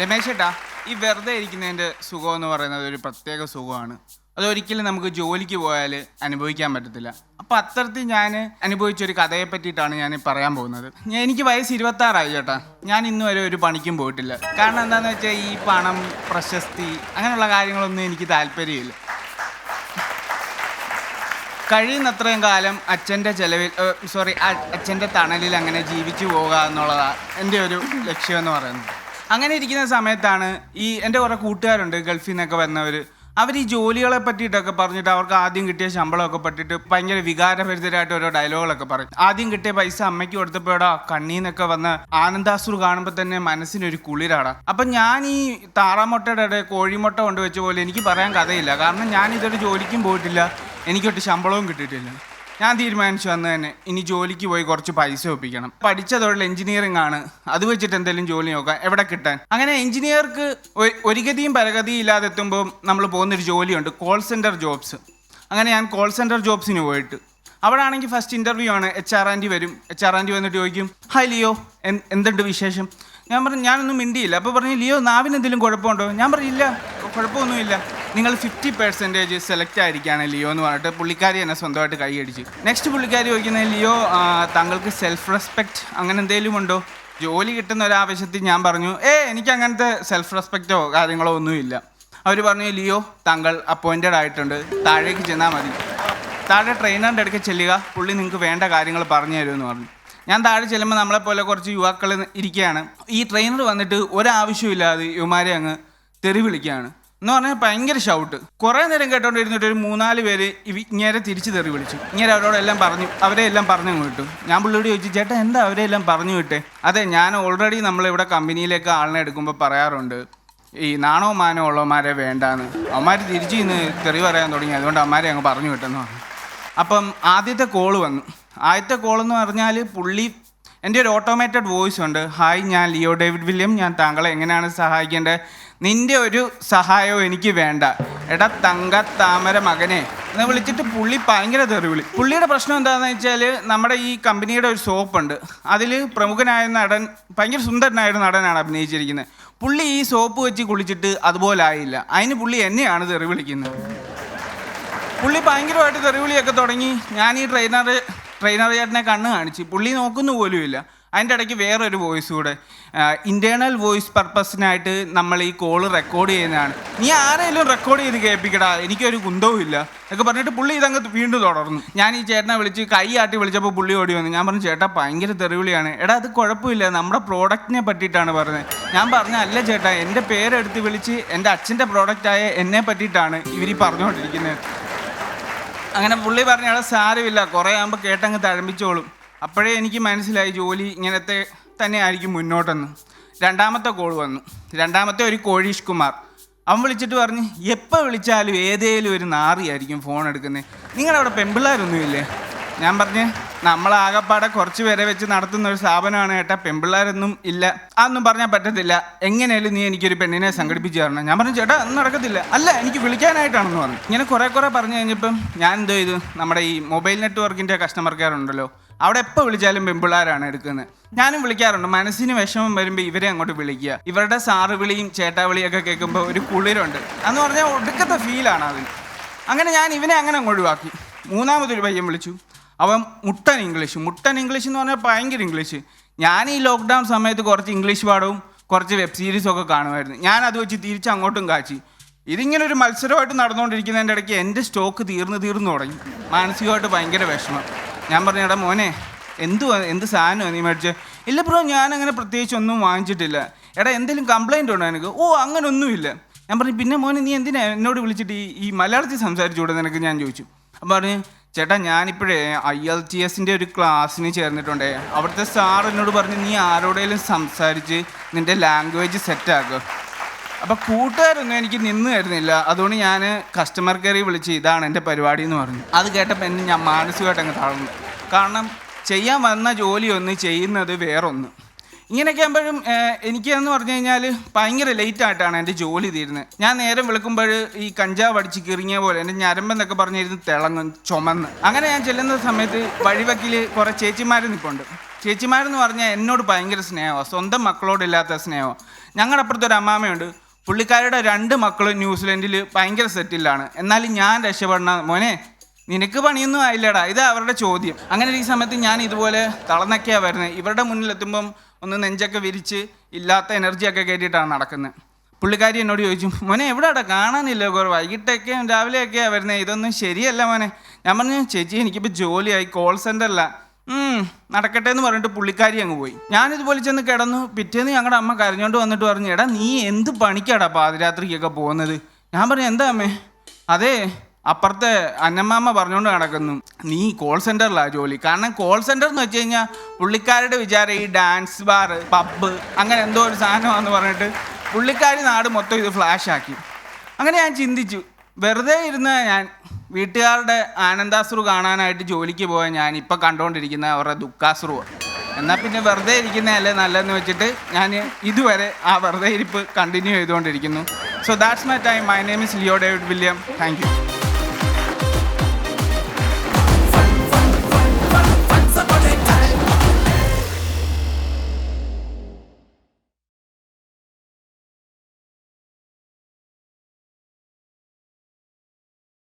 രമേശ് ഈ വെറുതെ ഇരിക്കുന്നതിന്റെ സുഖം എന്ന് പറയുന്നത് ഒരു പ്രത്യേക സുഖമാണ്. അതൊരിക്കലും നമുക്ക് ജോലിക്ക് പോയാൽ അനുഭവിക്കാൻ പറ്റത്തില്ല. അപ്പൊ അത്തരത്തിൽ ഞാൻ അനുഭവിച്ച ഒരു കഥയെ പറ്റിയിട്ടാണ് ഞാൻ പറയാൻ പോകുന്നത്. എനിക്ക് വയസ്സ് ഇരുപത്തി ആറായി ചേട്ടാ. ഞാൻ ഇന്നു വരെ ഒരു പണിക്കും പോയിട്ടില്ല. കാരണം എന്താണെന്ന് വെച്ചാൽ ഈ പണം പ്രശസ്തി അങ്ങനെയുള്ള കാര്യങ്ങളൊന്നും എനിക്ക് താല്പര്യമില്ല. കഴിയുന്നത്രയും കാലം അച്ഛന്റെ ചെലവിൽ സോറി അച്ഛന്റെ തണലിൽ അങ്ങനെ ജീവിച്ചു പോകുക എന്നുള്ളതാണ് എന്റെ ഒരു ലക്ഷ്യം എന്ന് പറയുന്നത്. അങ്ങനെ ഇരിക്കുന്ന സമയത്താണ് ഈ എന്റെ കുറേ കൂട്ടുകാരുണ്ട് ഗൾഫിൽ നിന്നൊക്കെ വരുന്നവർ അവർ ഈ ജോലികളെ പറ്റിയിട്ടൊക്കെ പറഞ്ഞിട്ട് അവർക്ക് ആദ്യം കിട്ടിയ ശമ്പളമൊക്കെ പറ്റിയിട്ട് ഭയങ്കര വികാരഭരിതരായിട്ട് ഓരോ ഡയലോഗുകളൊക്കെ പറയും. ആദ്യം കിട്ടിയ പൈസ അമ്മയ്ക്ക് കൊടുത്തപ്പോഴാ കണ്ണീന്നൊക്കെ വന്ന് ആനന്ദാസുർ കാണുമ്പോൾ തന്നെ മനസ്സിനൊരു കുളിരാടാ. അപ്പം ഞാൻ ഈ താറാമുട്ടയുടെ ഇടയിൽ കോഴിമുട്ട കൊണ്ടുവച്ച പോലെ എനിക്ക് പറയാൻ കഥയില്ല. കാരണം ഞാൻ ഇതൊരു ജോലിക്കും പോയിട്ടില്ല. എനിക്കൊട്ട് ശമ്പളവും കിട്ടിയിട്ടില്ല. ഞാൻ തീരുമാനിച്ചു അന്ന് തന്നെ ഇനി ജോലിക്ക് പോയി കുറച്ച് പൈസ ഒപ്പിക്കണം. പഠിച്ച തൊഴിൽ എഞ്ചിനീയറിംഗ് ആണ്. അത് വെച്ചിട്ട് എന്തെങ്കിലും ജോലി നോക്കാം. എവിടെ കിട്ടാൻ? അങ്ങനെ എഞ്ചിനീയർക്ക് ഒ- ഒരു പരഗതിയും ഇല്ലാതെ എത്തുമ്പോൾ നമ്മൾ പോകുന്നൊരു ജോലിയുണ്ട്. കോൾ സെന്റർ ജോബ്സ് അങ്ങനെ ഞാൻ കോൾ സെന്റർ ജോബ്സിന് പോയിട്ട്. അവിടെ ആണെങ്കിൽ ഫസ്റ്റ് ഇന്റർവ്യൂ ആണ്. എച്ച് ആർ ആന്റി വരും. എച്ച് ആർ ആന്റി വന്നിട്ട് ചോദിക്കും ഹായ് ലിയോ എന്തുണ്ട് വിശേഷം? ഞാൻ പറഞ്ഞു ഞാനൊന്നും മിണ്ടിയില്ല. അപ്പോൾ പറഞ്ഞു ലിയോ നാവിന് എന്തെങ്കിലും കുഴപ്പമുണ്ടോ? ഞാൻ പറഞ്ഞില്ല കുഴപ്പമൊന്നുമില്ല. നിങ്ങൾ ഫിഫ്റ്റി പെർസെന്റേജ് സെലക്ട് ആയിരിക്കുകയാണ് ലിയോ എന്ന് പറഞ്ഞിട്ട് പുള്ളിക്കാരി എന്നെ സ്വന്തമായിട്ട് കൈയടിച്ച് നെക്സ്റ്റ് പുള്ളിക്കാരി ചോദിക്കുന്നത് ലിയോ താങ്കൾക്ക് സെൽഫ് റെസ്പെക്റ്റ് അങ്ങനെ എന്തെങ്കിലും ഉണ്ടോ? ജോലി കിട്ടുന്ന ഒരു ആവശ്യത്തിൽ ഞാൻ പറഞ്ഞു ഏ എനിക്ക് അങ്ങനത്തെ സെൽഫ് റെസ്പെക്റ്റോ കാര്യങ്ങളോ ഒന്നുമില്ല. അവർ പറഞ്ഞു ലിയോ താങ്കൾ അപ്പോയിന്റഡ് ആയിട്ടുണ്ട്. താഴേക്ക് ചെന്നാൽ മതി. താഴെ ട്രെയിനറിന്റെ അടുക്ക് ചെല്ലുക. പുള്ളി നിങ്ങൾക്ക് വേണ്ട കാര്യങ്ങൾ പറഞ്ഞു തരുമെന്ന് പറഞ്ഞു. ഞാൻ താഴെ ചെല്ലുമ്പോൾ നമ്മളെപ്പോലെ കുറച്ച് യുവാക്കൾ ഇരിക്കുകയാണ്. ഈ ട്രെയിനർ വന്നിട്ട് ഒരാവശ്യമില്ലാതെ യുവമാരെ അങ്ങ് തെറി വിളിക്കുകയാണ്. എന്ന് പറഞ്ഞാൽ ഭയങ്കര ഷൗട്ട് കുറേ നേരം കേട്ടോണ്ടിരുന്നിട്ട് ഒരു മൂന്നാൽ പേര് ഇങ്ങനെ തിരിച്ചു തെറി വിളിച്ചു. ഇങ്ങനെ അവരോടെല്ലാം പറഞ്ഞു അവരെ എല്ലാം പറഞ്ഞു വിട്ടു. ഞാൻ പുള്ളിയോട് ചോദിച്ചു ചേട്ടാ എന്താ അവരെ എല്ലാം പറഞ്ഞു വിട്ടെ? അതെ ഞാൻ ഓൾറെഡി നമ്മളിവിടെ കമ്പനിയിലേക്ക് ആളിനെ എടുക്കുമ്പോൾ പറയാറുണ്ട് ഈ നാണോ മാനോ ഉള്ളവന്മാരെ വേണ്ടാന്ന്. അവന്മാർ തിരിച്ച് ഇന്ന് തെറി പറയാൻ തുടങ്ങി അതുകൊണ്ട് അവന്മാരെ അങ്ങ് പറഞ്ഞു വിട്ടെന്ന് പറഞ്ഞു. അപ്പം ആദ്യത്തെ കോൾ വന്നു. ആദ്യത്തെ കോൾ എന്ന് പറഞ്ഞാൽ പുള്ളി എന്റെ ഒരു ഓട്ടോമേറ്റഡ് വോയിസ് ഉണ്ട്. ഹായ് ഞാൻ ലിയോ ഡേവിഡ് വില്യം. ഞാൻ താങ്കളെ എങ്ങനെയാണ് സഹായിക്കേണ്ടത്? നിന്റെ ഒരു സഹായവും എനിക്ക് വേണ്ട. എടാ തങ്ക താമര മകനെ. എന്ന് വിളിച്ചിട്ട് പുള്ളി ഭയങ്കര തെറി വിളി പുള്ളിയുടെ പ്രശ്നം എന്താണെന്ന് വെച്ചാൽ നമ്മുടെ ഈ കമ്പനിയുടെ ഒരു സോപ്പുണ്ട് അതിൽ പ്രമുഖനായ നടൻ ഭയങ്കര സുന്ദരനായ ഒരു നടനാണ് അഭിനയിച്ചിരിക്കുന്നത്. പുള്ളി ഈ സോപ്പ് വെച്ച് കുളിച്ചിട്ട് അതുപോലെ ആയില്ല. അതിന് പുള്ളി എന്നെയാണ് തെറി വിളിക്കുന്നത് പുള്ളി ഭയങ്കരമായിട്ട് തെറിവിളിയൊക്കെ തുടങ്ങി. ഞാൻ ഈ ട്രെയിനർ ട്രെയിനർ ചേട്ടനെ കണ്ണ് കാണിച്ച്. പുള്ളി നോക്കുന്നു പോലുമില്ല. അതിന്റെ ഇടയ്ക്ക് വേറൊരു വോയിസ് കൂടെ. ഇന്റേർണൽ വോയിസ് പർപ്പസിനായിട്ട് നമ്മൾ ഈ കോൾ റെക്കോർഡ് ചെയ്യുന്നതാണ്. നീ ആരെങ്കിലും റെക്കോർഡ് ചെയ്ത് കേൾപ്പിക്കടാ? എനിക്കൊരു കുന്തവും ഇല്ല. എന്നൊക്കെ പറഞ്ഞിട്ട് പുള്ളി ഇതങ്ങ് വീണ്ടും തുടർന്നു. ഞാൻ ഈ ചേട്ടനെ വിളിച്ച് കൈ ആട്ടി വിളിച്ചപ്പോൾ പുള്ളി ഓടി വന്നു. ഞാൻ പറഞ്ഞു ചേട്ടാ ഭയങ്കര തെറിവിളിയാണ്. എടാ അത് കുഴപ്പമില്ല. നമ്മുടെ പ്രോഡക്റ്റിനെ പറ്റിയിട്ടാണ് പറഞ്ഞത്. ഞാൻ പറഞ്ഞ അല്ല ചേട്ടാ എന്റെ പേരെടുത്ത് വിളിച്ച് എന്റെ അച്ഛന്റെ പ്രോഡക്റ്റായ എന്നെ പറ്റിയിട്ടാണ് ഇവർ പറഞ്ഞുകൊണ്ടിരിക്കുന്നത്. അങ്ങനെ പുള്ളി പറഞ്ഞ സാരമില്ല. കുറേ ആകുമ്പോൾ കേട്ടങ്ങ് തഴമ്പിച്ചോളും. അപ്പോഴേ എനിക്ക് മനസ്സിലായി ജോലി ഇങ്ങനത്തെ തന്നെ ആയിരിക്കും മുന്നോട്ടെന്ന്. രണ്ടാമത്തെ കോൾ വന്നു. രണ്ടാമത്തെ ഒരു കോഴീഷ് കുമാർ. അവൻ വിളിച്ചിട്ട് പറഞ്ഞ് എപ്പോൾ വിളിച്ചാലും ഏതേലും ഒരു നാറിയായിരിക്കും ഫോൺ എടുക്കുന്നത് നിങ്ങളവിടെ പെമ്പിള്ളാരൊന്നുമില്ലേ? ഞാൻ പറഞ്ഞ് നമ്മളാകപ്പാടെ കുറച്ച് പേരെ വെച്ച് നടത്തുന്ന ഒരു സ്ഥാപനമാണ് ഏട്ടാ പെമ്പിള്ളാരൊന്നും ഇല്ല. അതൊന്നും പറഞ്ഞാൽ പറ്റത്തില്ല. എങ്ങനെയാലും നീ എനിക്കൊരു പെണ്ണിനെ സംഘടിപ്പിച്ച് തരണം. ഞാൻ പറഞ്ഞു ചേട്ടാ ഒന്നും നടക്കത്തില്ല. അല്ല എനിക്ക് വിളിക്കാനായിട്ടാണെന്ന് പറഞ്ഞു. ഇങ്ങനെ കുറേ കുറെ പറഞ്ഞു കഴിഞ്ഞപ്പം ഞാൻ എന്തോ ചെയ്തു നമ്മുടെ ഈ മൊബൈൽ നെറ്റ്വർക്കിന്റെ കസ്റ്റമർ കെയർ ഉണ്ടല്ലോ അവിടെ എപ്പോൾ വിളിച്ചാലും പെമ്പിള്ളാരാണ് എടുക്കുന്നത്. ഞാനും വിളിക്കാറുണ്ട്. മനസ്സിന് വിഷമം വരുമ്പോൾ ഇവരെ അങ്ങോട്ട് വിളിക്കുക. ഇവരുടെ സാറ് വിളിയും ചേട്ടാ വിളിയൊക്കെ കേൾക്കുമ്പോൾ ഒരു കുളിരുണ്ട്. എന്ന് പറഞ്ഞാൽ ഒടുക്കത്തെ ഫീലാണ് അതിന് അങ്ങനെ ഞാൻ ഇവനെ അങ്ങനെ അങ്ങ് ഒഴിവാക്കി. മൂന്നാമതൊരു പയ്യൻ വിളിച്ചു. അവൻ മുട്ടൻ ഇംഗ്ലീഷ്. മുട്ടൻ ഇംഗ്ലീഷ് എന്ന് പറഞ്ഞാൽ ഭയങ്കര ഇംഗ്ലീഷ്. ഞാൻ ഈ ലോക്ക്ഡൗൺ സമയത്ത് കുറച്ച് ഇംഗ്ലീഷ് പാടവും കുറച്ച് വെബ് സീരീസും ഒക്കെ കാണുമായിരുന്നു. ഞാൻ അത് വെച്ച് തിരിച്ച് അങ്ങോട്ടും കാച്ചി. ഇതിങ്ങനെ ഒരു മത്സരമായിട്ട് നടന്നുകൊണ്ടിരിക്കുന്നതിന്റെ ഇടയ്ക്ക് എന്റെ സ്റ്റോക്ക് തീർന്ന് തീർന്നു തുടങ്ങി. മാനസികമായിട്ട് ഭയങ്കര വിഷമം. ഞാൻ പറഞ്ഞു എടാ മോനെ എന്തു എന്ത് സാധനമാണ് നീ മേടിച്ച്? ഇല്ല ബ്രോ ഞാൻ അങ്ങനെ പ്രത്യേകിച്ച് ഒന്നും വാങ്ങിച്ചിട്ടില്ല. എടാ എന്തെങ്കിലും കംപ്ലൈന്റ് ഉണ്ടോ എനിക്ക് ഓ അങ്ങനെ ഒന്നുമില്ല ഞാൻ പറഞ്ഞു പിന്നെ മോനെ നീ എന്തിനാ എന്നോട് വിളിച്ചിട്ട് ഈ ഈ മലയാളത്തിൽ സംസാരിച്ചുകൂടെ? നിനക്ക് ഞാൻ ചോദിച്ചു. അപ്പം പറഞ്ഞു ചേട്ടാ ഞാനിപ്പോഴേ ഐ എൽ ടി എസിന്റെ ഒരു ക്ലാസ്സിന് ചേർന്നിട്ടുണ്ടേ. അവിടുത്തെ സാർ എന്നോട് പറഞ്ഞു നീ ആരോടെങ്കിലും സംസാരിച്ച് നിന്റെ ലാംഗ്വേജ് സെറ്റാക്കുക അപ്പോൾ കൂട്ടുകാരൊന്നും എനിക്ക് നിന്ന് തരുന്നില്ല. അതുകൊണ്ട് ഞാൻ കസ്റ്റമർ കെയറിൽ വിളിച്ച് ഇതാണ് എന്റെ പരിപാടി എന്ന് പറഞ്ഞു. അത് കേട്ടപ്പോൾ എന്നെ ഞാൻ മാനസികമായിട്ട് അങ്ങ് തളർന്നു. കാരണം ചെയ്യാൻ വന്ന ജോലി ഒന്ന് ചെയ്യുന്നത് വേറൊന്ന്. ഇങ്ങനെയൊക്കെ ആകുമ്പോഴും എനിക്കെന്ന് പറഞ്ഞു കഴിഞ്ഞാൽ ഭയങ്കര ലേറ്റ് ആയിട്ടാണ് എന്റെ ജോലി തീരുന്നത്. ഞാൻ നേരം വിളിക്കുമ്പോൾ ഈ കഞ്ചാവ് അടിച്ച് കിറിങ്ങിയ പോലെ എന്റെ ഞരമ്പെന്നൊക്കെ പറഞ്ഞിരുന്നു തിളങ്ങും ചുമന്ന്. അങ്ങനെ ഞാൻ ചെല്ലുന്ന സമയത്ത് വഴിവക്കിൽ കുറേ ചേച്ചിമാർ നിൽപ്പുണ്ട് ചേച്ചിമാരെന്ന് പറഞ്ഞാൽ എന്നോട് ഭയങ്കര സ്നേഹമാണ് സ്വന്തം മക്കളോടില്ലാത്ത സ്നേഹമാണ് ഞങ്ങളുടെ അപ്പുറത്തൊരു അമ്മാമ്മയുണ്ട് പുള്ളിക്കാരുടെ രണ്ട് മക്കളും ന്യൂസിലൻഡിൽ ഭയങ്കര സെറ്റിലാണ്. എന്നാലും ഞാൻ രക്ഷപ്പെടണ മോനെ നിനക്ക് പണിയൊന്നും ആയില്ലടാ. ഇത് അവരുടെ ചോദ്യം. അങ്ങനെ ഈ സമയത്ത് ഞാൻ ഇതുപോലെ തളർന്നൊക്കെയാണ് വരുന്നത് ഇവരുടെ മുന്നിലെത്തുമ്പം ഒന്ന് നെഞ്ചൊക്കെ വിരിച്ച് ഇല്ലാത്ത എനർജിയൊക്കെ കയറ്റിയിട്ടാണ് നടക്കുന്നത് പുള്ളിക്കാരി എന്നോട് ചോദിച്ചു മോനെ എവിടെയാടാ? കാണാനില്ല കുറേ വൈകിട്ടൊക്കെയും രാവിലെയൊക്കെയാണ് വരുന്നത് ഇതൊന്നും ശരിയല്ല മോനെ. ഞാൻ പറഞ്ഞു ചേച്ചി എനിക്കിപ്പോൾ ജോലിയായി. കോൾ സെന്ററില്ല നടക്കട്ടെ എന്ന് പറഞ്ഞിട്ട് പുള്ളിക്കാരി അങ്ങ് പോയി. ഞാനിതുപോലെ ചെന്ന് കിടന്നു. പിറ്റേന്ന് ഞങ്ങളുടെ അമ്മ കരഞ്ഞോണ്ട് വന്നിട്ട് പറഞ്ഞു എടാ നീ എന്ത് പണിക്കാടാ പാതിരാത്രിക്കൊക്കെ പോകുന്നത്? ഞാൻ പറഞ്ഞു എന്താ അമ്മേ? അതെ അപ്പുറത്തെ അന്നമ്മാമ്മ പറഞ്ഞുകൊണ്ട് നടക്കുന്നു. നീ കോൾ സെന്ററിലാ ജോലി. കാരണം കോൾ സെന്റർ എന്ന് വെച്ച് കഴിഞ്ഞാൽ പുള്ളിക്കാരുടെ വിചാരം ഈ ഡാൻസ് ബാർ പബ്ബ് അങ്ങനെ എന്തോ ഒരു സാധനമാണെന്ന് പറഞ്ഞിട്ട് പുള്ളിക്കാരി നാട് മൊത്തം ഇത് ഫ്ലാഷ് ആക്കി. അങ്ങനെ ഞാൻ ചിന്തിച്ചു. വെറുതെ ഇരുന്ന ഞാൻ വീട്ടുകാരുടെ ആനന്ദാശ്രു കാണാനായിട്ട് ജോലിക്ക് പോയ ഞാൻ ഇപ്പം കണ്ടുകൊണ്ടിരിക്കുന്ന അവരുടെ ദുഃഖാശ്രു എന്നാൽ പിന്നെ വെറുതെ ഇരിക്കുന്നതല്ലേ നല്ലതെന്ന് വെച്ചിട്ട് ഞാൻ ഇതുവരെ ആ വെറുതെ ഇരിപ്പ് കണ്ടിന്യൂ ചെയ്തുകൊണ്ടിരിക്കുന്നു. So that's my time my name is Leo David William thank you